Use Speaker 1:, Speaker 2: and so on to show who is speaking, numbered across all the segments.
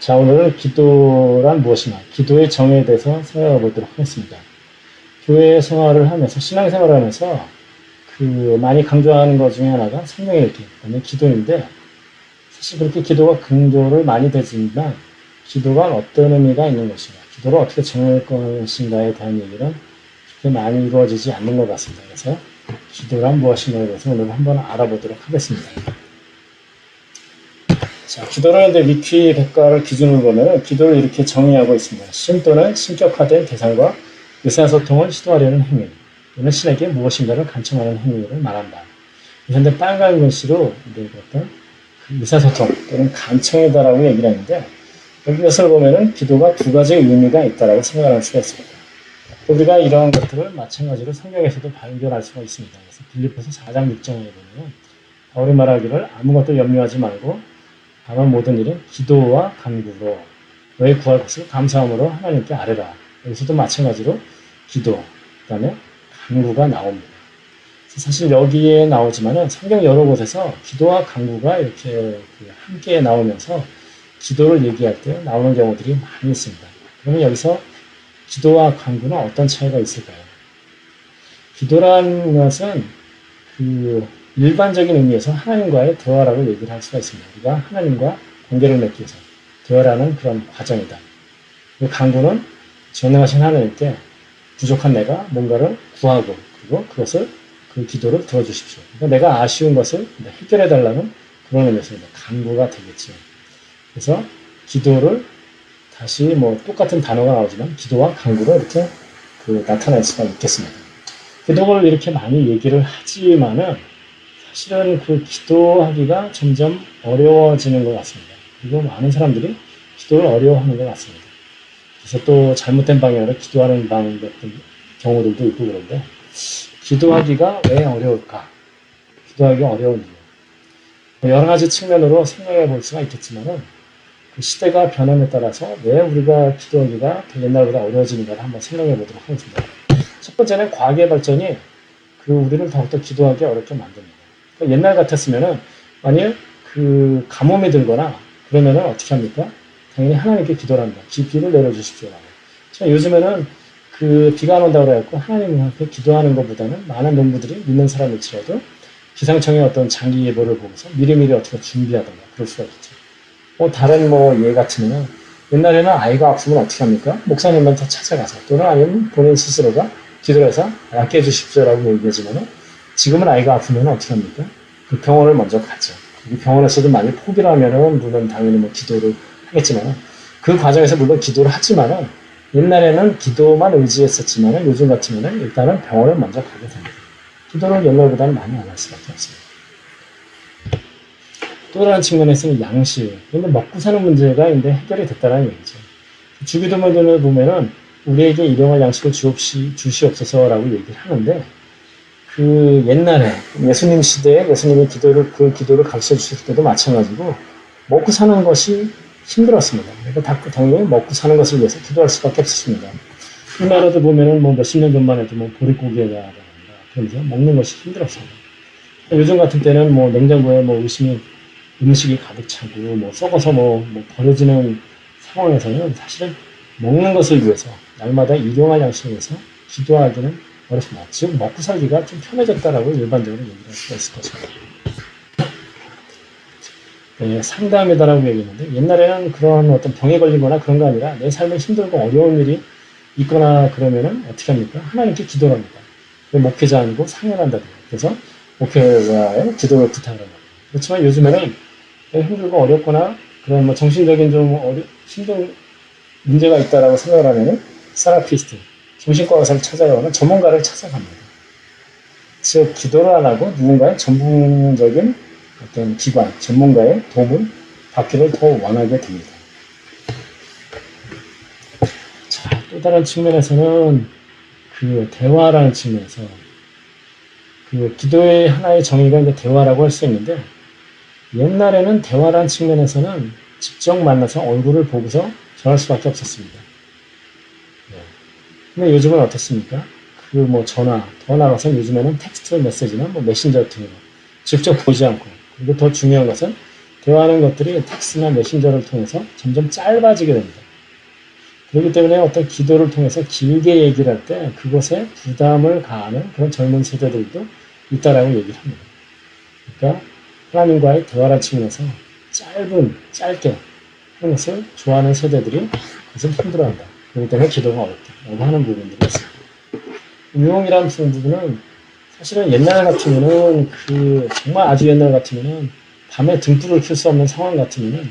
Speaker 1: 자, 오늘은 기도란 무엇이냐, 기도의 정의에 대해서 생각해 보도록 하겠습니다. 교회 생활을 하면서, 신앙 생활을 하면서, 그, 많이 강조하는 것 중에 하나가 성령의 읽기, 그다음에 기도인데, 사실 그렇게 기도가 강조를 많이 되지만, 기도가 어떤 의미가 있는 것인가, 기도를 어떻게 정할 것인가에 대한 얘기는 그렇게 많이 이루어지지 않는 것 같습니다. 그래서, 기도란 무엇인가에 대해서 오늘 한번 알아보도록 하겠습니다. 자, 기도는 이제 위키 백과를 기준으로 보면 기도를 이렇게 정의하고 있습니다. 신 또는 신격화된 대상과 의사소통을 시도하려는 행위. 또는 신에게 무엇인가를 간청하는 행위를 말한다. 현재 빨간 글씨로 어떤 그 의사소통 또는 간청이다라고 얘기를 하는데 여기 것을 보면은 기도가 두 가지 의미가 있다라고 생각할 수가 있습니다. 또 우리가 이러한 것들을 마찬가지로 성경에서도 발견할 수가 있습니다. 그래서 빌리포스 4장 6장에 보면 바울이 말하기를 아무것도 염려하지 말고 다만 모든 일은 기도와 간구로 너의 구할 것을 감사함으로 하나님께 아뢰라. 여기서도 마찬가지로 기도, 그 다음에 간구가 나옵니다. 사실 여기에 나오지만은 성경 여러 곳에서 기도와 간구가 이렇게 그 함께 나오면서 기도를 얘기할 때 나오는 경우들이 많이 있습니다. 그러면 여기서 기도와 간구는 어떤 차이가 있을까요? 기도라는 것은 그 일반적인 의미에서 하나님과의 대화라고 얘기를 할 수가 있습니다. 우리가 하나님과 관계를 맺기 위해서 대화라는 그런 과정이다. 그리고 강구는 전능하신 하나님께 부족한 내가 뭔가를 구하고 그리고 그것을 그 기도를 들어주십시오. 그러니까 내가 아쉬운 것을 해결해 달라는 그런 의미에서 강구가 되겠죠. 그래서 기도를 다시 뭐 똑같은 단어가 나오지만 기도와 강구로 이렇게 그 나타낼 수가 있겠습니다. 기도를 이렇게 많이 얘기를 하지만은 사 실은 그 기도하기가 점점 어려워지는 것 같습니다. 그리고 많은 사람들이 기도를 어려워하는 것 같습니다. 그래서 또 잘못된 방향으로 기도하는 방 같은 경우들도 있고 그런데 기도하기가 왜 어려울까? 기도하기 어려운 이유. 뭐 여러 가지 측면으로 생각해 볼 수가 있겠지만은 그 시대가 변함에 따라서 왜 우리가 기도하기가 옛날보다 어려워지는가를 한번 생각해 보도록 하겠습니다. 첫 번째는 과학의 발전이 그 우리를 더욱더 기도하기 어렵게 만듭니다. 옛날 같았으면은 만일 그 가뭄이 들거나 그러면은 어떻게 합니까? 당연히 하나님께 기도를 합니다. 기, 비를 내려주십시오라고. 하지만 요즘에는 그 비가 안 온다고 그래갖고 하나님한테 기도하는 것보다는 많은 농부들이 믿는 사람일지라도 기상청의 어떤 장기 예보를 보면서 미리미리 어떻게 준비하던가 그럴 수가 있죠. 뭐 다른 뭐 예 같으면은 옛날에는 아이가 아프면 어떻게 합니까? 목사님한테 찾아가서 또는 아니면 본인 스스로가 기도를 해서 낫게 해주십시오라고 얘기하지만은 지금은 아이가 아프면 어떻게 합니까? 그 병원을 먼저 가죠. 이 병원에서도 만약 포기를 하면은 물론 당연히 뭐 기도를 하겠지만 그 과정에서 물론 기도를 하지만은 옛날에는 기도만 의지했었지만은 요즘 같으면은 일단은 병원을 먼저 가게 됩니다. 기도는 옛날보다는 많이 안 할 수밖에 없습니다. 또 다른 측면에서는 양식. 이건 먹고 사는 문제가 이제 해결이 됐다는 얘기죠. 주기도문을 보면은 우리에게 일용할 양식을 주옵시, 주시옵소서라고 얘기를 하는데 그 옛날에 예수님 시대에 예수님이 기도를 그 기도를 가르쳐 주실 때도 마찬가지고 먹고 사는 것이 힘들었습니다. 그러니까 당연히 먹고 사는 것을 위해서 기도할 수밖에 없었습니다. 우리나라도 보면은 뭐 몇십 년 전만 해도 뭐 보릿고기에다가 그러면서 먹는 것이 힘들었습니다. 요즘 같은 때는 뭐 냉장고에 뭐 의심이 음식이 가득 차고 뭐 썩어서 뭐, 뭐 버려지는 상황에서는 사실은 먹는 것을 위해서 날마다 일용할 양식을 위해서 기도하기는 어렵습니다. 지금 먹고 살기가 좀 편해졌다라고 일반적으로 얘기할 수가 있을 것입니다. 네, 상담이다라고 얘기했는데 옛날에는 그런 어떤 병에 걸리거나 그런 거 아니라 내 삶에 힘들고 어려운 일이 있거나 그러면은 어떻게 합니까? 하나님께 기도를 합니다. 목회자 아니고 상연한다든가. 그래서 목회자의 기도를 부탁을 합니다. 그렇지만 요즘에는 힘들고 어렵거나 그런 뭐 정신적인 좀 어려, 힘든 문제가 있다라고 생각을 하면은 사라피스트, 정신과 의사를 찾아가거나 전문가를 찾아갑니다. 즉, 기도를 안 하고 누군가의 전문적인 어떤 기관, 전문가의 도움을 받기를 더 원하게 됩니다. 자, 또 다른 측면에서는 그 대화라는 측면에서 그 기도의 하나의 정의가 이제 대화라고 할 수 있는데 옛날에는 대화라는 측면에서는 직접 만나서 얼굴을 보고서 전할 수밖에 없었습니다. 네. 근데 요즘은 어떻습니까? 그 뭐 전화, 더 나아가서 요즘에는 텍스트 메시지나 뭐 메신저 등으로 직접 보지 않고 그리고 더 중요한 것은 대화하는 것들이 텍스트나 메신저를 통해서 점점 짧아지게 됩니다. 그렇기 때문에 어떤 기도를 통해서 길게 얘기를 할 때 그것에 부담을 가하는 그런 젊은 세대들도 있다라고 얘기를 합니다. 그러니까 하나님과의 대화라는 측면에서 짧은, 짧게 하는 것을 좋아하는 세대들이 그것을 힘들어한다. 그렇기 때문에 기도가 어렵다라고 하는 부분들이 있습니다. 유흥이라는 부분은 사실은 옛날 같으면은 그 정말 아주 옛날 같으면은 밤에 등불을 켤 수 없는 상황 같으면은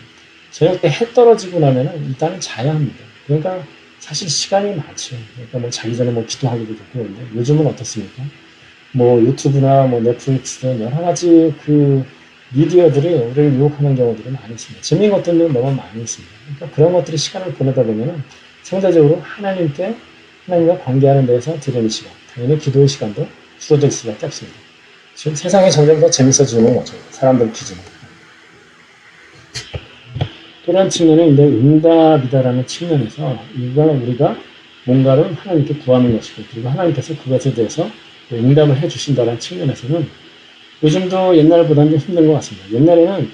Speaker 1: 저녁 때 해 떨어지고 나면은 일단은 자야 합니다. 그러니까 사실 시간이 많죠. 그러니까 뭐 자기 전에 뭐 기도하기도 좋고 그런데 요즘은 어떻습니까? 뭐 유튜브나 뭐 넷플릭스 등 여러 가지 그 미디어들이 우리를 유혹하는 경우들이 많이 있습니다. 재미있는 것들도 너무 많이 있습니다. 그러니까 그런 것들이 시간을 보내다 보면은 상대적으로 하나님께 하나님과 관계하는 데에서 드리는 시간, 당연히 기도의 시간도 줄어들 수밖에 없습니다. 지금 세상이 점점 더 재밌어지는 거죠. 사람들 기준으로. 또 다른 측면은 이제 응답이다라는 측면에서 이걸 우리가 뭔가를 하나님께 구하는 것이고 그리고 하나님께서 그것에 대해서 응답을 해주신다는 측면에서는 요즘도 옛날보다는 좀 힘든 것 같습니다. 옛날에는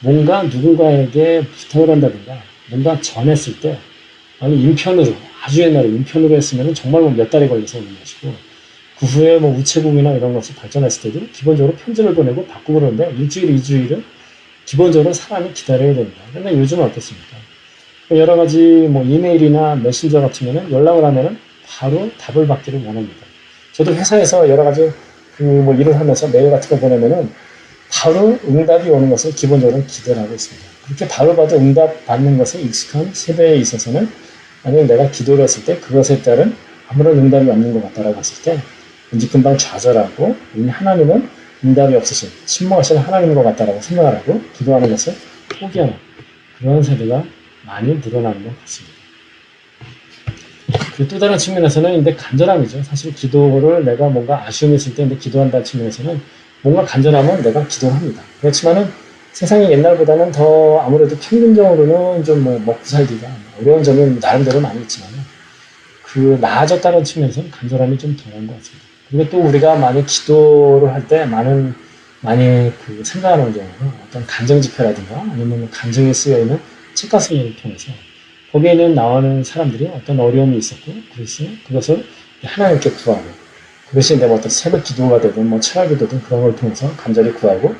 Speaker 1: 뭔가 누군가에게 부탁을 한다든가 뭔가 전했을 때 아니 인편으로 아주 옛날에 인편으로 했으면 정말 뭐 몇 달이 걸려서 오는 것이고 그 후에 뭐 우체국이나 이런 것이 발전했을 때도 기본적으로 편지를 보내고 바꾸고 그러는데 일주일, 이주일은 기본적으로 사람이 기다려야 됩니다. 근데 요즘은 어떻습니까? 여러 가지 뭐 이메일이나 메신저 같으면은 연락을 하면은 바로 답을 받기를 원합니다. 저도 회사에서 여러 가지 그 뭐 일을 하면서 메일 같은 거 보내면은 바로 응답이 오는 것을 기본적으로 기대를 하고 있습니다. 그렇게 바로 봐도 응답 받는 것에 익숙한 세대에 있어서는 만약 내가 기도를 했을 때 그것에 따른 아무런 응답이 없는 것 같다라고 했을 때 왠지 금방 좌절하고 이미 하나님은 응답이 없으신 침묵하신 하나님인 것 같다라고 생각을 하고 기도하는 것을 포기하는 그런 세대가 많이 늘어나는 것 같습니다. 그리고 또 다른 측면에서는 근데 간절함이죠. 사실 기도를 내가 뭔가 아쉬움이 있을 때 기도한다는 측면에서는 뭔가 간절하면 내가 기도를 합니다. 그렇지만은 세상이 옛날보다는 더 아무래도 평균적으로는 좀 뭐 먹고 살기가 어려운 점은 나름대로 많이 있지만 그 나아졌다는 측면에서는 간절함이 좀 덜한 것 같습니다. 그리고 또 우리가 많이 기도를 할 때 많은 많이 그 생각하는 경우는 어떤 간정 집회라든가 아니면 간정에 쓰여 있는 책 같은 걸 통해서 거기에는 나오는 사람들이 어떤 어려움이 있었고 그래서 그것을 하나님께 구하고 그것이 내가 어떤 새벽 기도가 되든 뭐 철학 기도든 그런 걸 통해서 간절히 구하고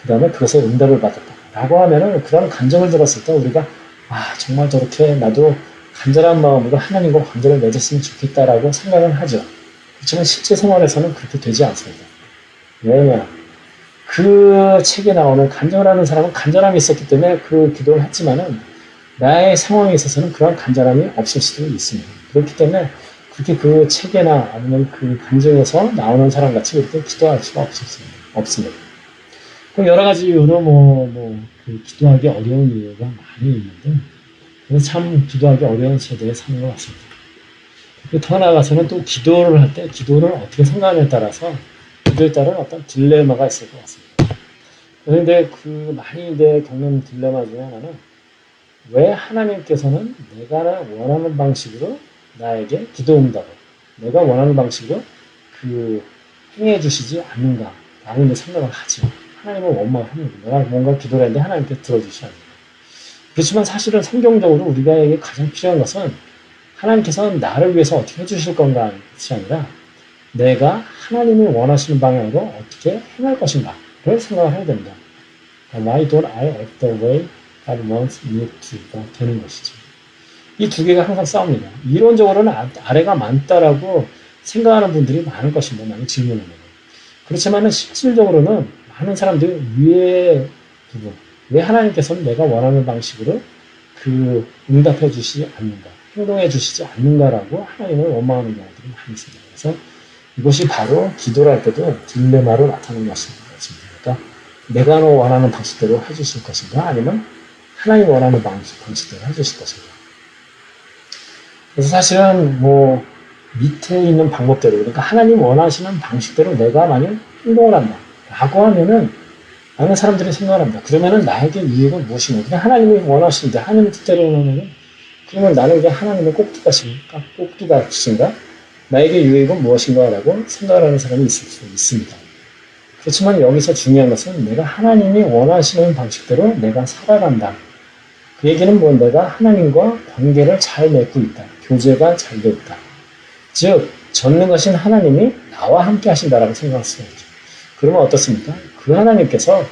Speaker 1: 그 다음에 그것에 응답을 받았다라고 하면은 그런 감정을 들었을 때 우리가 아 정말 저렇게 나도 간절한 마음으로 하나님과 관계를 맺었으면 좋겠다라고 생각을 하죠. 그렇지만 실제 생활에서는 그렇게 되지 않습니다. 왜냐? 그 책에 나오는 간절하는 사람은 간절함이 있었기 때문에 그 기도를 했지만은 나의 상황에 있어서는 그런 간절함이 없을 수도 있습니다. 그렇기 때문에 그렇게 그 책에나 아니면 그 감정에서 나오는 사람 같이 그렇게 기도할 수가 없었습니다. 없습니다. 그 여러 가지 이유로 뭐, 뭐, 그 기도하기 어려운 이유가 많이 있는데, 참 기도하기 어려운 세대에 사는 것 같습니다. 더 나아가서는 또 기도를 할 때 기도를 어떻게 생각하냐에 따라서 기도에 따른 어떤 딜레마가 있을 것 같습니다. 그런데 그 많이 이제 겪는 딜레마 중에 하나는 왜 하나님께서는 내가 원하는 방식으로 나에게 기도 응답을 내가 원하는 방식으로 그 행해 주시지 않는가 라고 이제 생각을 하죠. 하나님은 원망합니다. 내가 뭔가 기도를 했는데 하나님께 들어주시지 않는다. 그렇지만 사실은 성경적으로 우리가에게 가장 필요한 것은 하나님께서 나를 위해서 어떻게 해주실 건가 것이 아니라 내가 하나님이 원하시는 방향으로 어떻게 행할 것인가를 생각을 해야 됩니다. Why don't I act the way God wants me to가 되는 것이죠. 이 두 개가 항상 싸웁니다. 이론적으로는 아- 아래가 많다라고 생각하는 분들이 많을 것입니다. 질문하면. 그렇지만 실질적으로는 많은 사람들이 위의 부분, 왜 하나님께서는 내가 원하는 방식으로 그 응답해 주시지 않는가, 행동해 주시지 않는가라고 하나님을 원망하는 경우들이 많이 있습니다. 그래서 이것이 바로 기도를 할 때도 딜레마로 나타나는 것입니다. 그러니까 내가 원하는 방식대로 해주실 것인가, 아니면 하나님 원하는 방식, 방식대로 해주실 것인가. 그래서 사실은 뭐 밑에 있는 방법대로, 그러니까 하나님 원하시는 방식대로 내가 만약 행동을 한다. 라고 하면은 많은 사람들이 생각을 합니다. 그러면은 나에게 유익은 무엇인가? 그냥 하나님이 원하시는데 하나님 뜻대로 하면은 그러면 나는 이게 하나님의 꼭두가신가? 꼭두가신가? 나에게 유익은 무엇인가? 라고 생각을 하는 사람이 있을 수 있습니다. 그렇지만 여기서 중요한 것은 내가 하나님이 원하시는 방식대로 내가 살아간다. 그 얘기는 뭐 내가 하나님과 관계를 잘 맺고 있다. 교제가 잘돼 있다. 즉, 전능하신 하나님이 나와 함께 하신다라고 생각할 수가 있죠. 그러면 어떻습니까? 그 하나님께서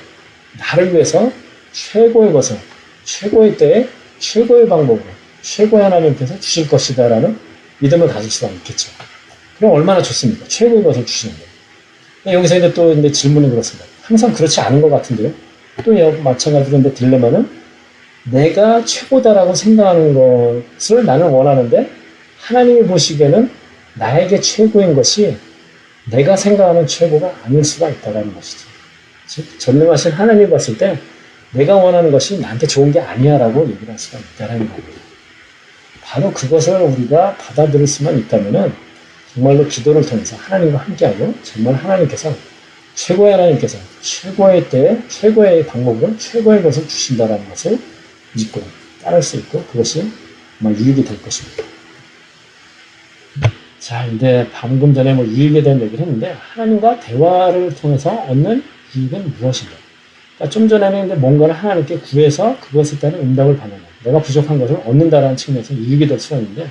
Speaker 1: 나를 위해서 최고의 것을, 최고의 때에 최고의 방법으로, 최고의 하나님께서 주실 것이다라는 믿음을 가질 수가 있겠죠. 그럼 얼마나 좋습니까? 최고의 것을 주시는 거예요. 근데 여기서 이제 또 이제 질문이 그렇습니다. 항상 그렇지 않은 것 같은데요. 또 여- 마찬가지로 딜레마는 내가 최고다라고 생각하는 것을 나는 원하는데 하나님이 보시기에는 나에게 최고인 것이 내가 생각하는 최고가 아닐 수가 있다는 것이죠. 즉, 전능하신 하나님이 봤을 때 내가 원하는 것이 나한테 좋은 게 아니야라고 얘기를 할 수가 있다는 거예요. 바로 그것을 우리가 받아들일 수만 있다면은 정말로 기도를 통해서 하나님과 함께하고 정말 하나님께서 최고의 하나님께서 최고의 때에 최고의 방법으로 최고의 것을 주신다라는 것을 믿고 따를 수 있고 그것이 정말 유익이 될 것입니다. 자, 이제 방금 전에 뭐 유익에 대한 얘기를 했는데 하나님과 대화를 통해서 얻는 유익은 무엇인가? 그러니까 좀 전에는 이제 뭔가를 하나님께 구해서 그것에 따른 응답을 받는 것, 내가 부족한 것을 얻는다라는 측면에서 유익이 될 수가 있는데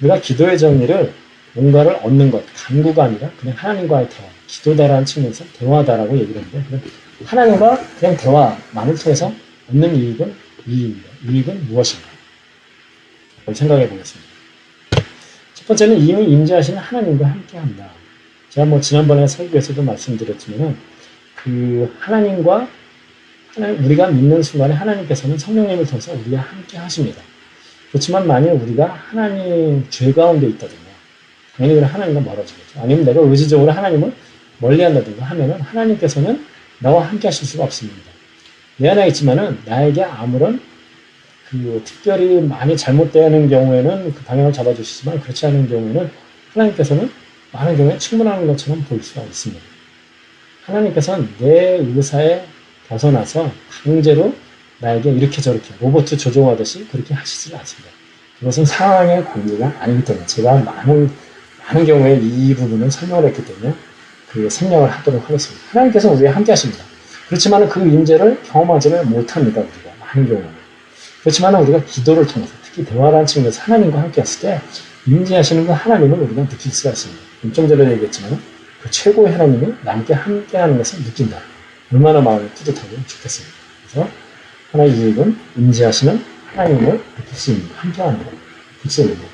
Speaker 1: 우리가 기도의 정의를 뭔가를 얻는 것, 간구가 아니라 그냥 하나님과의 대화, 기도다라는 측면에서 대화다라고 얘기를 했는데 하나님과 그냥 대화만을 통해서 얻는 이익은 이익입니다. 이익은 무엇인가? 생각해 보겠습니다. 첫 번째는 이미 임재하시는 하나님과 함께 한다. 제가 뭐 지난번에 설교에서도 말씀드렸지만은 그 하나님과 하나님, 우리가 믿는 순간에 하나님께서는 성령님을 통해서 우리와 함께 하십니다. 그렇지만 만일 우리가 하나님 죄 가운데 있다든가 당연히 하나님과 멀어지겠죠. 아니면 내가 의지적으로 하나님을 멀리한다든가 하면은 하나님께서는 나와 함께 하실 수가 없습니다. 있지만은 나에게 아무런 그 특별히 많이 잘못되는 경우에는 그 방향을 잡아주시지만 그렇지 않은 경우에는 하나님께서는 많은 경우에 충분한 것처럼 보일 수가 있습니다. 하나님께서는 내 의사에 벗어나서 강제로 나에게 이렇게 저렇게 로봇 조종하듯이 그렇게 하시지 않습니다. 그것은 상황의 권리가 아니기 때문에 제가 많은 많은 경우에 이 부분을 설명을 했기 때문에 그 설명을 하도록 하겠습니다. 하나님께서 우리와 함께 하십니다. 그렇지만 그 임재를 경험하지를 못합니다. 우리가 많은 경우는. 그렇지만 우리가 기도를 통해서 특히 대화라는 측면에서 하나님과 함께 했을 때 임재하시는 그 하나님을 우리가 느낄 수가 있습니다. 좀 전에 얘기했지만 그 최고의 하나님이 남께 함께하는 것을 느낀다. 얼마나 마음이 뿌듯하고 좋겠습니다. 그래서 하나의 유익은 임재하시는 하나님을 느낄 수 있는 함께하는 것, 느낄 수 있는 것.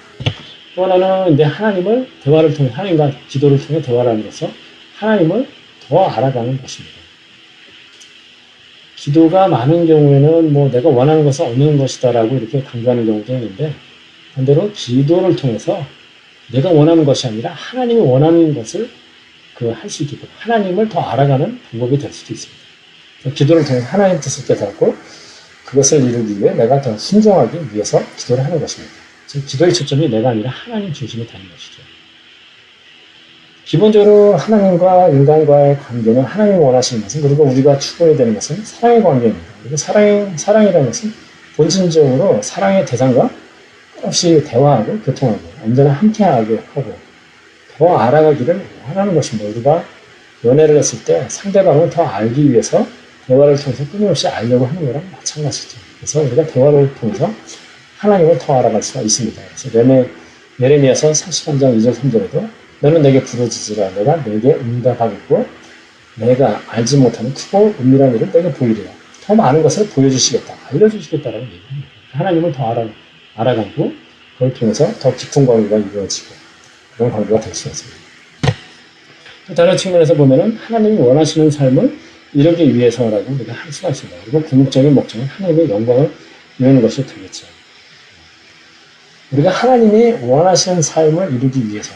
Speaker 1: 또 하나는 이제 하나님을 대화를 통해 하나님과 기도를 통해 대화를 하면서 하나님을 더 알아가는 것입니다. 기도가 많은 경우에는 뭐 내가 원하는 것을 얻는 것이다라고 이렇게 강조하는 경우도 있는데 반대로 기도를 통해서 내가 원하는 것이 아니라 하나님이 원하는 것을 그 할 수 있게끔 하나님을 더 알아가는 방법이 될 수도 있습니다. 기도를 통해 하나님 뜻을 깨닫고 그것을 이루기 위해 내가 더 순종하기 위해서 기도를 하는 것입니다. 즉 기도의 초점이 내가 아니라 하나님 중심이 되는 것이죠. 기본적으로 하나님과 인간과의 관계는 하나님이 원하시는 것은 그리고 우리가 추구해야 되는 것은 사랑의 관계입니다. 그리고 사랑, 사랑이라는 것은 본질적으로 사랑의 대상과 없이 대화하고 교통하고 언제나 함께하게 하고 더 알아가기를 원하는 것입니다. 우리가 연애를 했을 때 상대방을 더 알기 위해서 대화를 통해서 끊임없이 알려고 하는 거랑 마찬가지죠. 그래서 우리가 대화를 통해서 하나님을 더 알아갈 수가 있습니다. 그래서 예레, 예레미야서 43장 2절 3절에도 너는 내게 부르짖으라 내가 내게 응답하겠고 내가 알지 못하는 크고 은밀한 일을 내게 보이리라. 더 많은 것을 보여주시겠다. 알려주시겠다라고 얘기합니다. 하나님을 더 알아, 알아가고 그걸 통해서 더 깊은 관계가 이루어지고 그런 관계가 될 수가 있습니다. 또 다른 측면에서 보면은 하나님이 원하시는 삶을 이루기 위해서라고 우리가 할 수가 있습니다. 그리고 궁극적인 목적은 하나님의 영광을 이루는 것이 되겠죠. 우리가 하나님이 원하시는 삶을 이루기 위해서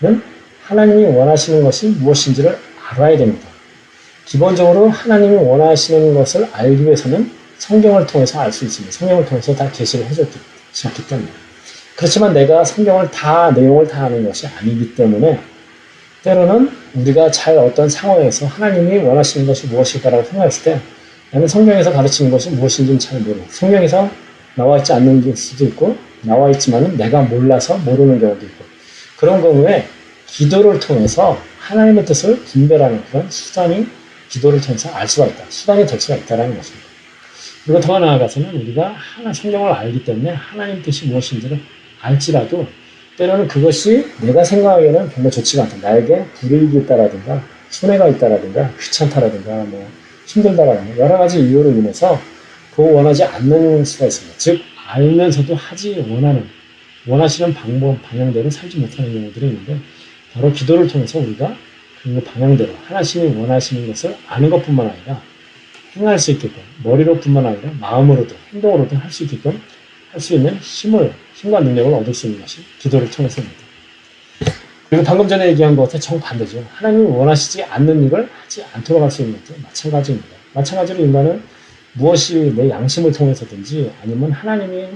Speaker 1: 는 하나님이 원하시는 것이 무엇인지를 알아야 됩니다. 기본적으로 하나님이 원하시는 것을 알기 위해서는 성경을 통해서 알 수 있습니다. 성경을 통해서 다 계시를 해줬기 때문에. 그렇지만 내가 성경을 다, 내용을 다 아는 것이 아니기 때문에 때로는 우리가 잘 어떤 상황에서 하나님이 원하시는 것이 무엇일까라고 생각했을 때 나는 성경에서 가르치는 것이 무엇인지는 잘 모르고 성경에서 나와 있지 않는 게 수도 있고 나와 있지만은 내가 몰라서 모르는 경우도 있고 그런 경우에 기도를 통해서 하나님의 뜻을 분별하는 그런 수단이 기도를 통해서 알 수가 있다. 수단이 될 수가 있다라는 것입니다. 그리고 더 나아가서는 우리가 하나 성경을 알기 때문에 하나님 뜻이 무엇인지를 알지라도 때로는 그것이 내가 생각하기에는 별로 좋지가 않다. 나에게 불이익이 있다라든가 손해가 있다라든가 귀찮다라든가 뭐 힘들다라든가 여러 가지 이유로 인해서 그 원하지 않는 수가 있습니다. 즉 알면서도 하지 원하는 원하시는 방법 방향대로 살지 못하는 경우들이 있는데 바로 기도를 통해서 우리가 그 방향대로 하나님이 원하시는 것을 아는 것뿐만 아니라 행할 수 있게끔 머리로뿐만 아니라 마음으로도 행동으로도 할 수 있게끔 할 수 있는 힘을 힘과 능력을 얻을 수 있는 것이 기도를 통해서입니다. 그리고 방금 전에 얘기한 것과 정반대죠. 하나님이 원하시지 않는 일을 하지 않도록 할 수 있는 것도 마찬가지입니다. 마찬가지로 인간은 무엇이 내 양심을 통해서든지 아니면 하나님이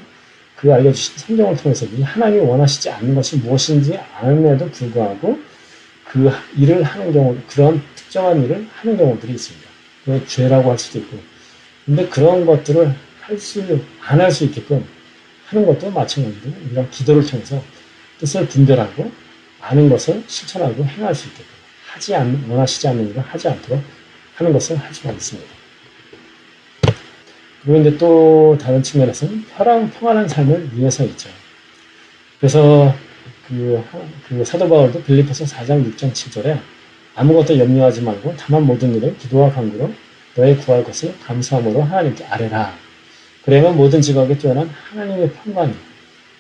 Speaker 1: 그 알려주신 성경을 통해서든지 하나님이 원하시지 않는 것이 무엇인지 아는에도 불구하고 그 일을 하는 경우, 그런 특정한 일을 하는 경우들이 있습니다. 그 죄라고 할 수도 있고. 근데 그런 것들을 할 수, 안 할 수 있게끔 하는 것도 마찬가지로 우리가 기도를 통해서 뜻을 분별하고 아는 것을 실천하고 행할 수 있게끔 하지 않, 원하시지 않는 일을 하지 않도록 하는 것을 할 수가 있습니다. 이제 또 다른 측면에서는 평안, 평안한 삶을 위해서 있죠. 그래서 그, 그 사도 바울도 빌리포스 4장 6장 7절에 아무것도 염려하지 말고 다만 모든 일을 기도와 간구로 너의 구할 것을 감사함으로 하나님께 아뢰라. 그러면 모든 지각에 뛰어난 하나님의 평안이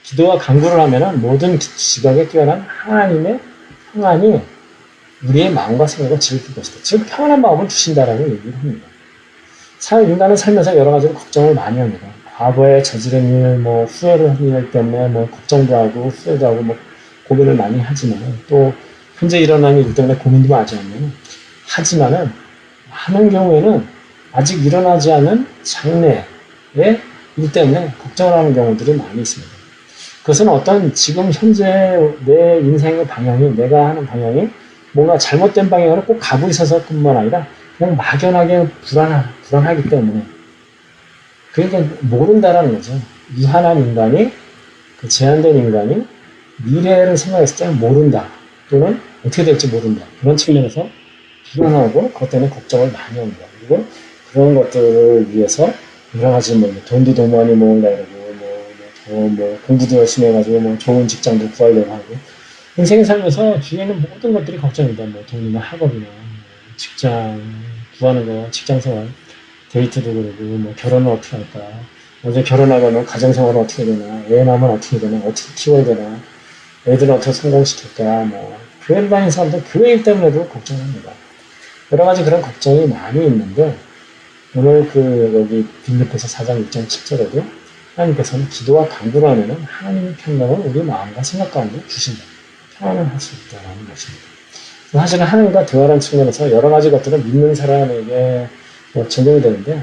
Speaker 1: 기도와 간구를 하면은 모든 지각에 뛰어난 하나님의 평안이 우리의 마음과 생각을 지킬 것이다. 즉 평안한 마음을 주신다라고 얘기를 합니다. 살 인간은 살면서 여러 가지로 걱정을 많이 합니다. 과거에 저지른 일, 뭐 후회를 한일 때문에 뭐 걱정도 하고 후회도 하고 뭐 고민을 많이 하지만 또 현재 일어나는 일 때문에 고민도 많이 하면 하지만은 많은 경우에는 아직 일어나지 않은 장래의 일 때문에 걱정을 하는 경우들이 많이 있습니다. 그것은 어떤 지금 현재 내 인생의 방향이 내가 하는 방향이 뭔가 잘못된 방향으로 꼭 가고 있어서뿐만 아니라 그냥 막연하게 불안하, 불안하기 때문에 그러니까 모른다라는 거죠. 유한한 인간이 그 제한된 인간이 미래를 생각했을 때 모른다 또는 어떻게 될지 모른다 그런 측면에서 불안하고 그것 때문에 걱정을 많이 합니다. 그리고 그런 것들을 위해서 여러 가지 뭐 돈도 너무 많이 모으려 그러고 뭐, 뭐, 뭐 공부도 열심히 해가지고 뭐 좋은 직장도 구하려고 하고 인생을 살면서 뒤에 있는 모든 것들이 걱정이다. 뭐 돈이나 학업이나 뭐 직장 구하는 거, 직장 생활, 데이트도 그러고 뭐 결혼은 어떻게 할까? 어제 결혼하려면 가정 생활은 어떻게 되나? 애 낳으면 어떻게 되나? 어떻게 키워야 되나? 애들은 어떻게 성공시킬까? 뭐 교회를 다니는 사람들 교회 일 때문에도 걱정합니다. 여러 가지 그런 걱정이 많이 있는데 오늘 그 여기 빌립보서 4장 6장 7절에도 하나님께서는 기도와 간구를 하면은 하나님의 평강을 우리 마음과 생각 가운데 주신다. 평안을 할 수 있다라는 것입니다. 사실은 하나님과 대화라는 측면에서 여러 가지 것들을 믿는 사람에게 뭐 적용이 되는데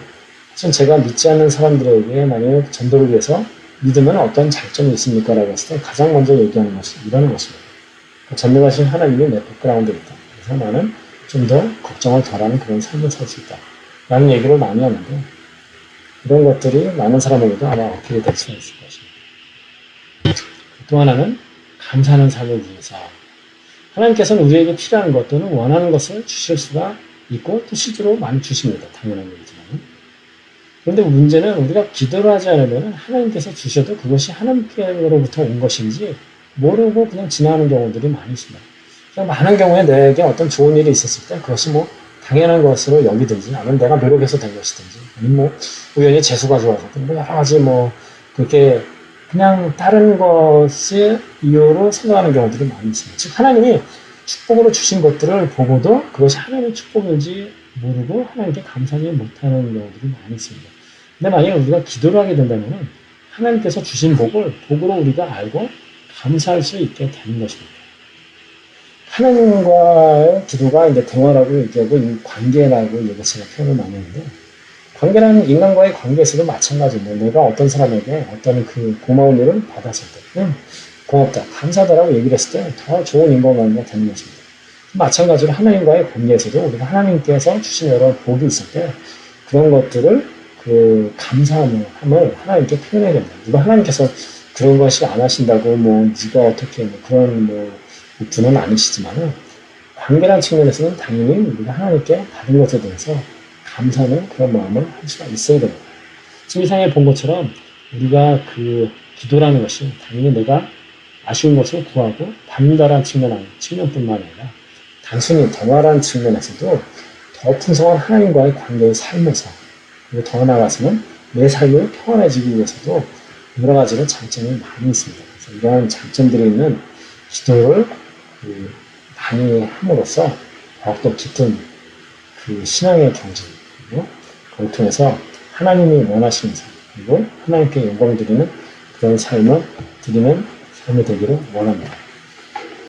Speaker 1: 사실 제가 믿지 않는 사람들에게 만약에 전도를 위해서 믿으면 어떤 장점이 있습니까? 라고 했을 때 가장 먼저 얘기하는 것이 이러는 것입니다. 전능하신 하나님이 내 백그라운드에 있다. 그래서 나는 좀 더 걱정을 덜하는 그런 삶을 살 수 있다. 라는 얘기를 많이 하는데 이런 것들이 많은 사람에게도 아마 어필이 될 수가 있을 것입니다. 또 하나는 감사하는 삶을 위해서 하나님께서는 우리에게 필요한 것 또는 원하는 것을 주실 수가 있고 또 실제로 많이 주십니다. 당연한 얘기지만. 그런데 문제는 우리가 기도를 하지 않으면 하나님께서 주셔도 그것이 하나님께로부터 온 것인지 모르고 그냥 지나가는 경우들이 많이 있습니다. 많은 경우에 내게 어떤 좋은 일이 있었을 때 그것이 뭐 당연한 것으로 여기든지 아니면 내가 노력해서 된 것이든지 아니면 뭐 우연히 재수가 좋아서 뭐 여러 가지 뭐 그렇게 그냥 다른 것의 이유로 생각하는 경우들이 많이 있습니다. 즉 하나님이 축복으로 주신 것들을 보고도 그것이 하나님의 축복인지 모르고 하나님께 감사하지 못하는 경우들이 많이 있습니다. 근데 만약에 우리가 기도를 하게 된다면 하나님께서 주신 복을 복으로 우리가 알고 감사할 수 있게 되는 것입니다. 하나님과의 기도가 이제 대화라고 얘기하고 이 관계라고 얘기 제가 표현을 많이 하는데 관계라는 인간과의 관계에서도 마찬가지입니다. 내가 어떤 사람에게 어떤 그 고마운 일을 받았을 때, 응, 고맙다, 감사하다라고 얘기를 했을 때 더 좋은 인간관계가 되는 것입니다. 마찬가지로 하나님과의 관계에서도 우리가 하나님께서 주신 여러 복이 있을 때 그런 것들을 그 감사함을 하나님께 표현해야 됩니다. 누가 하나님께서 그런 것이 안 하신다고 뭐 네가 어떻게 뭐 그런 뭐 분은 아니시지만 관계란 측면에서는 당연히 우리가 하나님께 받은 것에 대해서 감사하는 그런 마음을 할 수가 있어야 됩니다. 지금 이상에 본 것처럼 우리가 그 기도라는 것이 당연히 내가 아쉬운 것을 구하고 받는다라는 측면, 측면뿐만 아니라 단순히 대화라는 측면에서도 더 풍성한 하나님과의 관계의 삶에서 그리고 더 나아가서는 내 삶이 평안해지기 위해서도 여러 가지로 장점이 많이 있습니다. 그래서 이러한 장점들이 있는 기도를 그 많이 함으로써 더욱더 깊은 그 신앙의 경쟁 그걸 통해서 하나님이 원하시는 삶 그리고 하나님께 영광 드리는 그런 삶을 드리는 삶이 되기를 원합니다.